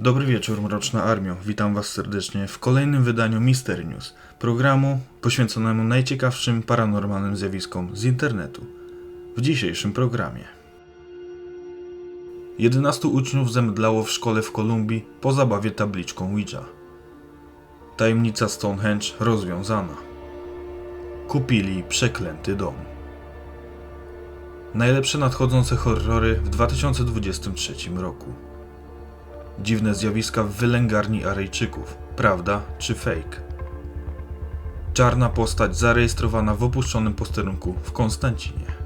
Dobry wieczór, Mroczna Armio. Witam Was serdecznie w kolejnym wydaniu Mister News, programu poświęconemu najciekawszym paranormalnym zjawiskom z internetu. W dzisiejszym programie 11 uczniów zemdlało w szkole w Kolumbii po zabawie tabliczką Ouija. Tajemnica Stonehenge rozwiązana. Kupili przeklęty dom. Najlepsze nadchodzące horrory w 2023 roku. Dziwne zjawiska w wylęgarni Arejczyków. Prawda czy fake? Czarna postać zarejestrowana w opuszczonym posterunku w Konstancinie.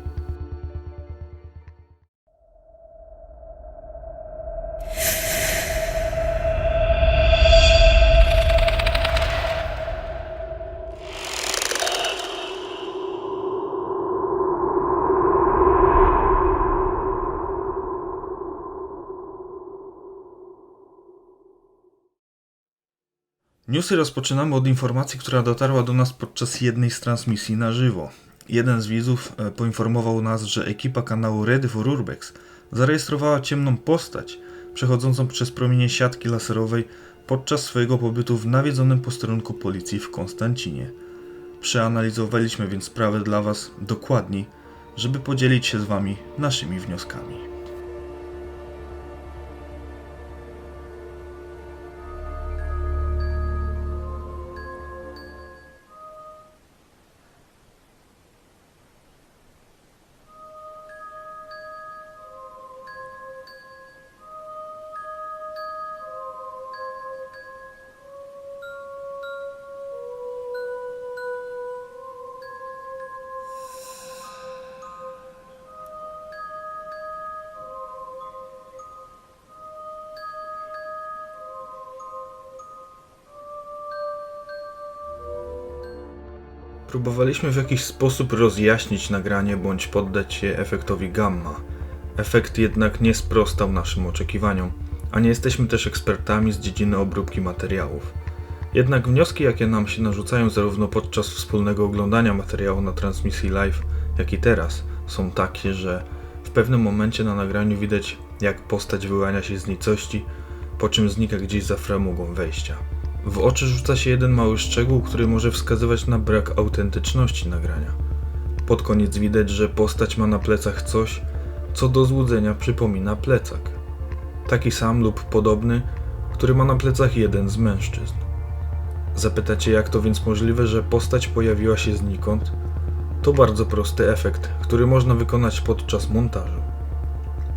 Newsy rozpoczynamy od informacji, która dotarła do nas podczas jednej z transmisji na żywo. Jeden z widzów e, poinformował nas, że ekipa kanału Ready for Urbex zarejestrowała ciemną postać przechodzącą przez promienie siatki laserowej podczas swojego pobytu w nawiedzonym posterunku policji w Konstancinie. Przeanalizowaliśmy więc sprawę dla Was dokładniej, żeby podzielić się z Wami naszymi wnioskami. Próbowaliśmy w jakiś sposób rozjaśnić nagranie bądź poddać się efektowi gamma. Efekt jednak nie sprostał naszym oczekiwaniom, a nie jesteśmy też ekspertami z dziedziny obróbki materiałów. Jednak wnioski, jakie nam się narzucają zarówno podczas wspólnego oglądania materiału na transmisji live, jak i teraz, są takie, że w pewnym momencie na nagraniu widać, jak postać wyłania się z nicości, po czym znika gdzieś za framugą wejścia. W oczy rzuca się jeden mały szczegół, który może wskazywać na brak autentyczności nagrania. Pod koniec widać, że postać ma na plecach coś, co do złudzenia przypomina plecak. Taki sam lub podobny, który ma na plecach jeden z mężczyzn. Zapytacie, jak to więc możliwe, że postać pojawiła się znikąd? To bardzo prosty efekt, który można wykonać podczas montażu.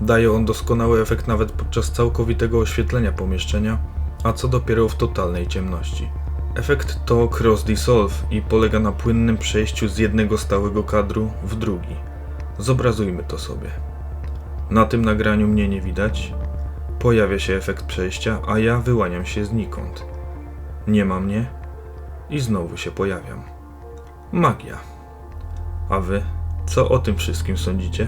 Daje on doskonały efekt nawet podczas całkowitego oświetlenia pomieszczenia, a co dopiero w totalnej ciemności. Efekt to cross dissolve i polega na płynnym przejściu z jednego stałego kadru w drugi. Zobrazujmy to sobie. Na tym nagraniu mnie nie widać. Pojawia się efekt przejścia, a ja wyłaniam się znikąd. Nie ma mnie i znowu się pojawiam. Magia. A wy, co o tym wszystkim sądzicie?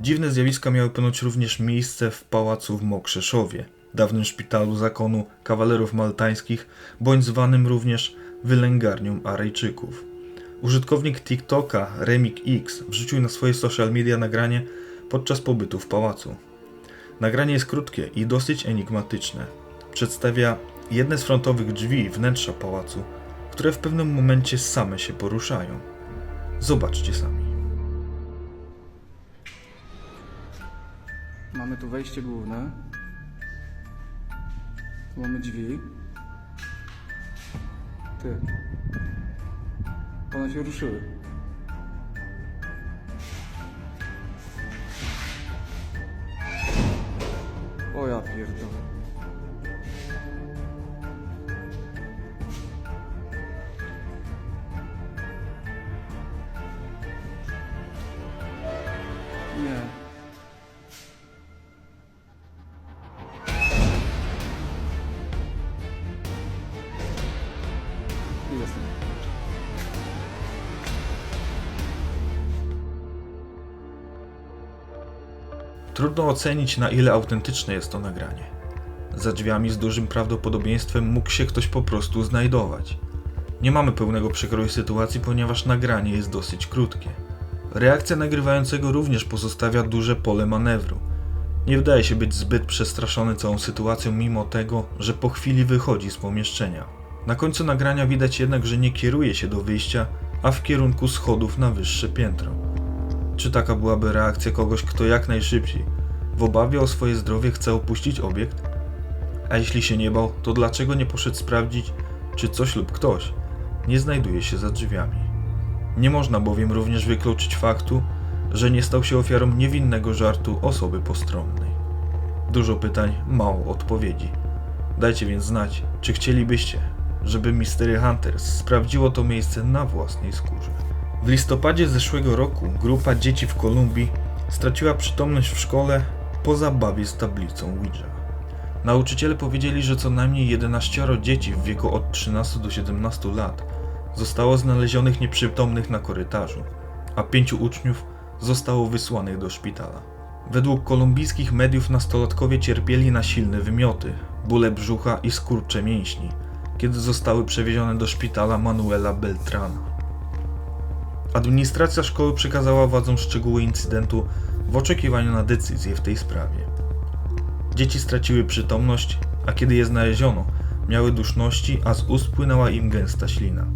Dziwne zjawiska miały ponoć również miejsce w pałacu w Mokrzeszowie, dawnym szpitalu zakonu kawalerów maltańskich, bądź zwanym również wylęgarnią Arejczyków. Użytkownik TikToka Remik X wrzucił na swoje social media nagranie podczas pobytu w pałacu. Nagranie jest krótkie i dosyć enigmatyczne. Przedstawia jedne z frontowych drzwi wnętrza pałacu, które w pewnym momencie same się poruszają. Zobaczcie sami. Mamy tu wejście główne. Mamy drzwi. Ty. One się ruszyły. O ja pierdolę. Trudno ocenić, na ile autentyczne jest to nagranie. Za drzwiami z dużym prawdopodobieństwem mógł się ktoś po prostu znajdować. Nie mamy pełnego przekroju sytuacji, ponieważ nagranie jest dosyć krótkie. Reakcja nagrywającego również pozostawia duże pole manewru. Nie wydaje się być zbyt przestraszony całą sytuacją, mimo tego, że po chwili wychodzi z pomieszczenia. Na końcu nagrania widać jednak, że nie kieruje się do wyjścia, a w kierunku schodów na wyższe piętro. Czy taka byłaby reakcja kogoś, kto jak najszybciej, w obawie o swoje zdrowie, chce opuścić obiekt? A jeśli się nie bał, to dlaczego nie poszedł sprawdzić, czy coś lub ktoś nie znajduje się za drzwiami? Nie można bowiem również wykluczyć faktu, że nie stał się ofiarą niewinnego żartu osoby postronnej. Dużo pytań, mało odpowiedzi. Dajcie więc znać, czy chcielibyście, żeby Mystery Hunters sprawdziło to miejsce na własnej skórze. W listopadzie zeszłego roku grupa dzieci w Kolumbii straciła przytomność w szkole po zabawie z tablicą Ouija. Nauczyciele powiedzieli, że co najmniej 11 dzieci w wieku od 13 do 17 lat zostało znalezionych nieprzytomnych na korytarzu, a pięciu uczniów zostało wysłanych do szpitala. Według kolumbijskich mediów nastolatkowie cierpieli na silne wymioty, bóle brzucha i skurcze mięśni, kiedy zostały przewiezione do szpitala Manuela Beltrana. Administracja szkoły przekazała władzom szczegóły incydentu w oczekiwaniu na decyzję w tej sprawie. Dzieci straciły przytomność, a kiedy je znaleziono, miały duszności, a z ust płynęła im gęsta ślina.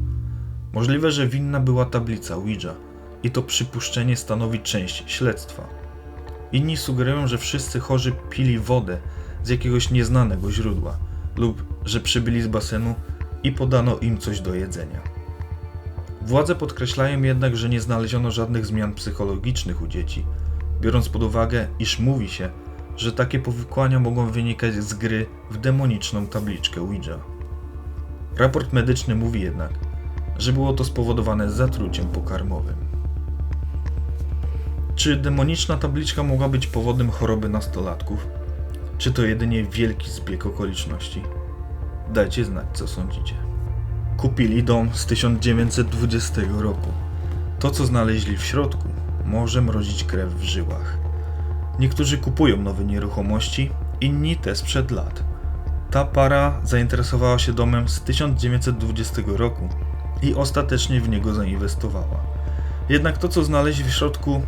Możliwe, że winna była tablica Ouija i to przypuszczenie stanowi część śledztwa. Inni sugerują, że wszyscy chorzy pili wodę z jakiegoś nieznanego źródła lub że przybyli z basenu i podano im coś do jedzenia. Władze podkreślają jednak, że nie znaleziono żadnych zmian psychologicznych u dzieci, biorąc pod uwagę, iż mówi się, że takie powikłania mogą wynikać z gry w demoniczną tabliczkę Ouija. Raport medyczny mówi jednak, że było to spowodowane zatruciem pokarmowym. Czy demoniczna tabliczka mogła być powodem choroby nastolatków? Czy to jedynie wielki zbieg okoliczności? Dajcie znać, co sądzicie. Kupili dom z 1920 roku. To, co znaleźli w środku, może mrozić krew w żyłach. Niektórzy kupują nowe nieruchomości, inni te sprzed lat. Ta para zainteresowała się domem z 1920 roku i ostatecznie w niego zainwestowała. Jednak to, co znaleźli w środku,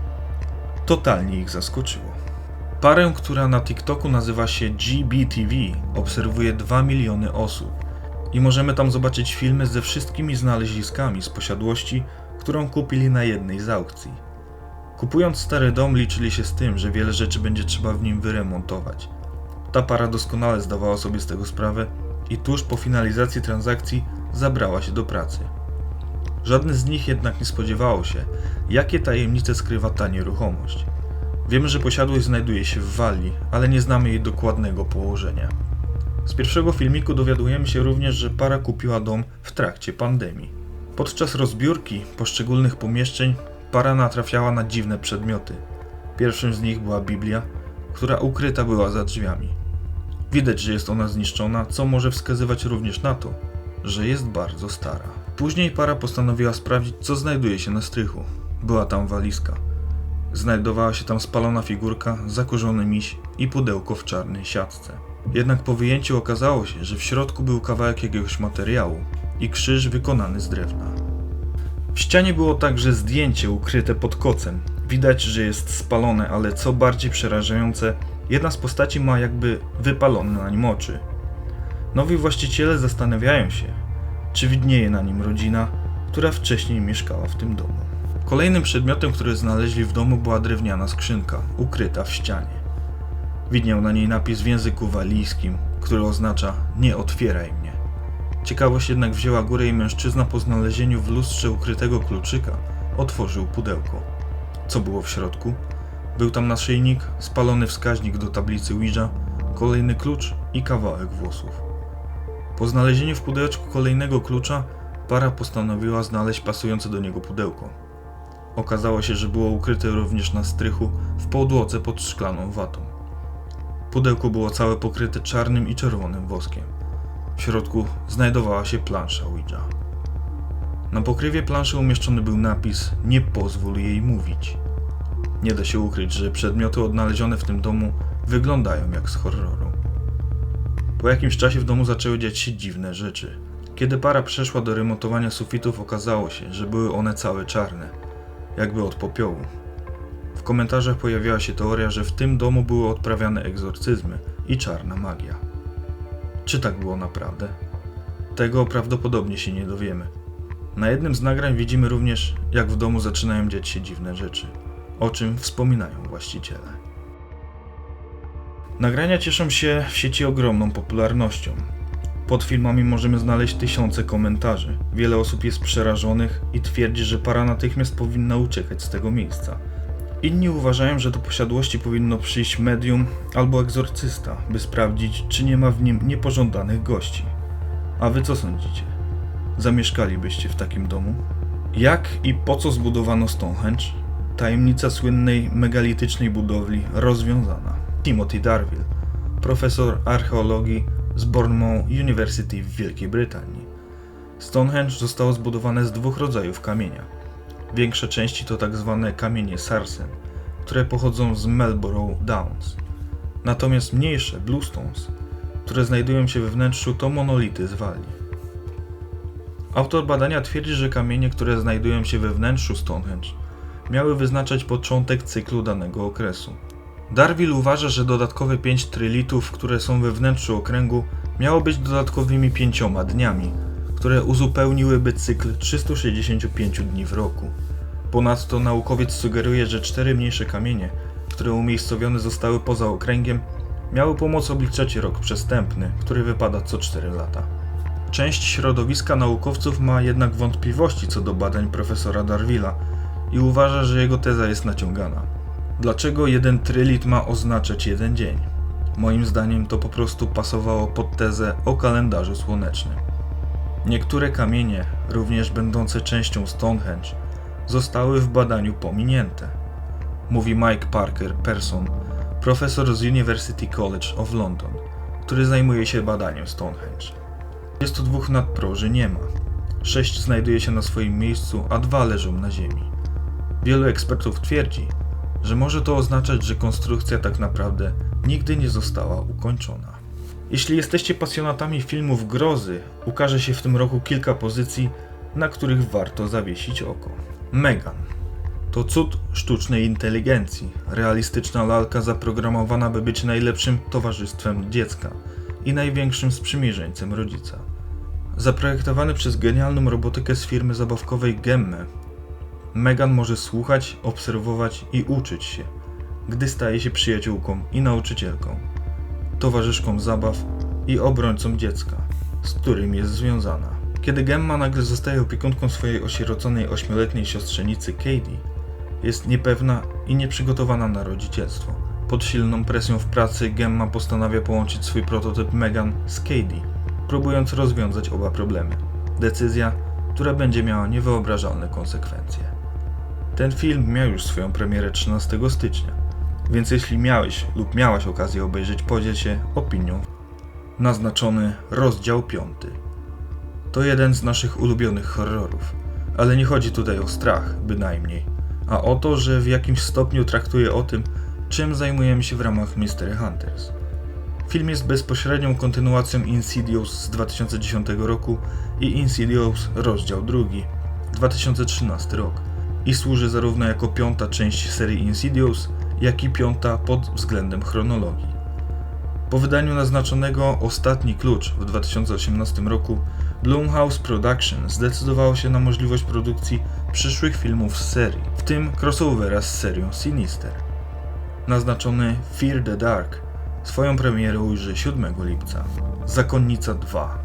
totalnie ich zaskoczyło. Parę, która na TikToku nazywa się GBTV, obserwuje 2 miliony osób i możemy tam zobaczyć filmy ze wszystkimi znaleziskami z posiadłości, którą kupili na jednej z aukcji. Kupując stary dom, liczyli się z tym, że wiele rzeczy będzie trzeba w nim wyremontować. Ta para doskonale zdawała sobie z tego sprawę i tuż po finalizacji transakcji zabrała się do pracy. Żadne z nich jednak nie spodziewało się, jakie tajemnice skrywa ta nieruchomość. Wiemy, że posiadłość znajduje się w Walii, ale nie znamy jej dokładnego położenia. Z pierwszego filmiku dowiadujemy się również, że para kupiła dom w trakcie pandemii. Podczas rozbiórki poszczególnych pomieszczeń para natrafiała na dziwne przedmioty. Pierwszym z nich była Biblia, która ukryta była za drzwiami. Widać, że jest ona zniszczona, co może wskazywać również na to, że jest bardzo stara. Później para postanowiła sprawdzić, co znajduje się na strychu. Była tam walizka. Znajdowała się tam spalona figurka, zakurzony miś i pudełko w czarnej siatce. Jednak po wyjęciu okazało się, że w środku był kawałek jakiegoś materiału i krzyż wykonany z drewna. W ścianie było także zdjęcie ukryte pod kocem. Widać, że jest spalone, ale co bardziej przerażające, jedna z postaci ma jakby wypalone na nim oczy. Nowi właściciele zastanawiają się, czy widnieje na nim rodzina, która wcześniej mieszkała w tym domu. Kolejnym przedmiotem, który znaleźli w domu była drewniana skrzynka, ukryta w ścianie. Widniał na niej napis w języku walijskim, który oznacza nie otwieraj mnie. Ciekawość jednak wzięła górę i mężczyzna po znalezieniu w lustrze ukrytego kluczyka otworzył pudełko. Co było w środku? Był tam naszyjnik, spalony wskaźnik do tablicy Ouija, kolejny klucz i kawałek włosów. Po znalezieniu w pudełeczku kolejnego klucza, para postanowiła znaleźć pasujące do niego pudełko. Okazało się, że było ukryte również na strychu w podłodze pod szklaną watą. Pudełko było całe pokryte czarnym i czerwonym woskiem. W środku znajdowała się plansza Ouija. Na pokrywie planszy umieszczony był napis Nie pozwól jej mówić. Nie da się ukryć, że przedmioty odnalezione w tym domu wyglądają jak z horroru. Po jakimś czasie w domu zaczęły dziać się dziwne rzeczy. Kiedy para przeszła do remontowania sufitów, okazało się, że były one całe czarne, jakby od popiołu. W komentarzach pojawiała się teoria, że w tym domu były odprawiane egzorcyzmy i czarna magia. Czy tak było naprawdę? Tego prawdopodobnie się nie dowiemy. Na jednym z nagrań widzimy również, jak w domu zaczynają dziać się dziwne rzeczy, o czym wspominają właściciele. Nagrania cieszą się w sieci ogromną popularnością. Pod filmami możemy znaleźć tysiące komentarzy. Wiele osób jest przerażonych i twierdzi, że para natychmiast powinna uciekać z tego miejsca. Inni uważają, że do posiadłości powinno przyjść medium albo egzorcysta, by sprawdzić, czy nie ma w nim niepożądanych gości. A wy co sądzicie? Zamieszkalibyście w takim domu? Jak i po co zbudowano Stonehenge? Tajemnica słynnej megalitycznej budowli rozwiązana. Timothy Darville, profesor archeologii z Bournemouth University w Wielkiej Brytanii. Stonehenge zostało zbudowane z dwóch rodzajów kamienia. Większe części to tak zwane kamienie sarsen, które pochodzą z Melborough Downs. Natomiast mniejsze, bluestones, które znajdują się we wnętrzu, to monolity z Walii. Autor badania twierdzi, że kamienie, które znajdują się we wnętrzu Stonehenge, miały wyznaczać początek cyklu danego okresu. Darwin uważa, że dodatkowe 5 trylitów, które są we wnętrzu okręgu, miało być dodatkowymi pięcioma dniami, które uzupełniłyby cykl 365 dni w roku. Ponadto naukowiec sugeruje, że cztery mniejsze kamienie, które umiejscowione zostały poza okręgiem, miały pomóc obliczać rok przestępny, który wypada co 4 lata. Część środowiska naukowców ma jednak wątpliwości co do badań profesora Darwila i uważa, że jego teza jest naciągana. Dlaczego jeden trylit ma oznaczać jeden dzień? Moim zdaniem to po prostu pasowało pod tezę o kalendarzu słonecznym. Niektóre kamienie, również będące częścią Stonehenge, zostały w badaniu pominięte. Mówi Mike Parker Person, profesor z University College of London, który zajmuje się badaniem Stonehenge. 22 nadproży nie ma. Sześć znajduje się na swoim miejscu, a dwa leżą na ziemi. Wielu ekspertów twierdzi, że może to oznaczać, że konstrukcja tak naprawdę nigdy nie została ukończona. Jeśli jesteście pasjonatami filmów grozy, ukaże się w tym roku kilka pozycji, na których warto zawiesić oko. Megan to cud sztucznej inteligencji, realistyczna lalka zaprogramowana, by być najlepszym towarzystwem dziecka i największym sprzymierzeńcem rodzica. Zaprojektowany przez genialną robotykę z firmy zabawkowej Gemme, Megan może słuchać, obserwować i uczyć się, gdy staje się przyjaciółką i nauczycielką, towarzyszką zabaw i obrońcą dziecka, z którym jest związana. Kiedy Gemma nagle zostaje opiekunką swojej osieroconej ośmioletniej siostrzenicy Katie, jest niepewna i nieprzygotowana na rodzicielstwo. Pod silną presją w pracy Gemma postanawia połączyć swój prototyp Megan z Katie, próbując rozwiązać oba problemy. Decyzja, która będzie miała niewyobrażalne konsekwencje. Ten film miał już swoją premierę 13 stycznia, więc jeśli miałeś lub miałaś okazję obejrzeć, podziel się opinią. Naznaczony rozdział 5. To jeden z naszych ulubionych horrorów, ale nie chodzi tutaj o strach, bynajmniej, a o to, że w jakimś stopniu traktuje o tym, czym zajmujemy się w ramach Mystery Hunters. Film jest bezpośrednią kontynuacją Insidious z 2010 roku i Insidious rozdział drugi, 2013 rok i służy zarówno jako piąta część serii Insidious, jak i piąta pod względem chronologii. Po wydaniu naznaczonego Ostatni Klucz w 2018 roku, Blumhouse Production zdecydowało się na możliwość produkcji przyszłych filmów z serii, w tym crossovera z serią Sinister. Naznaczony Fear the Dark swoją premierę ujrzy 7 lipca. Zakonnica 2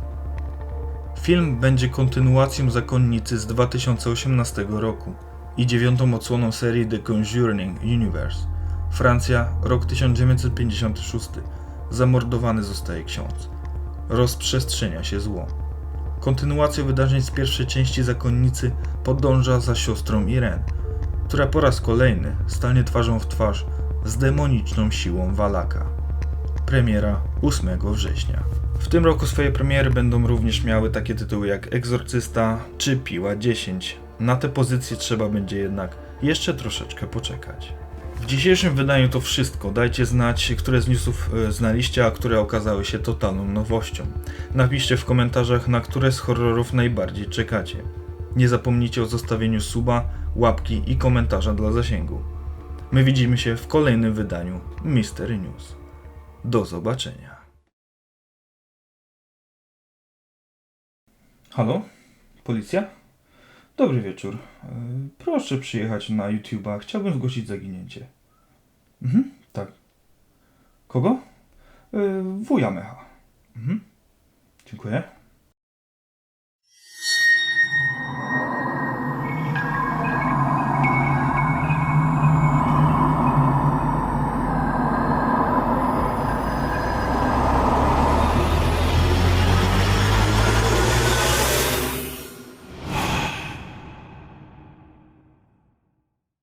Film będzie kontynuacją Zakonnicy z 2018 roku i dziewiątą odsłoną serii The Conjuring Universe. Francja, rok 1956. Zamordowany zostaje ksiądz. Rozprzestrzenia się zło. Kontynuacja wydarzeń z pierwszej części Zakonnicy podąża za siostrą Irene, która po raz kolejny stanie twarzą w twarz z demoniczną siłą Walaka. Premiera 8 września. W tym roku swoje premiery będą również miały takie tytuły jak Egzorcysta czy Piła 10. Na te pozycje trzeba będzie jednak jeszcze troszeczkę poczekać. W dzisiejszym wydaniu to wszystko. Dajcie znać, które z newsów e, znaliście, a które okazały się totalną nowością. Napiszcie w komentarzach, na które z horrorów najbardziej czekacie. Nie zapomnijcie o zostawieniu suba, łapki i komentarza dla zasięgu. My widzimy się w kolejnym wydaniu Mystery News. Do zobaczenia. Halo? Policja? Dobry wieczór. E, Proszę przyjechać na YouTube'a. Chciałbym zgłosić zaginięcie. Mhm, tak. Kogo? E, Wuja Mecha. Mhm. Dziękuję.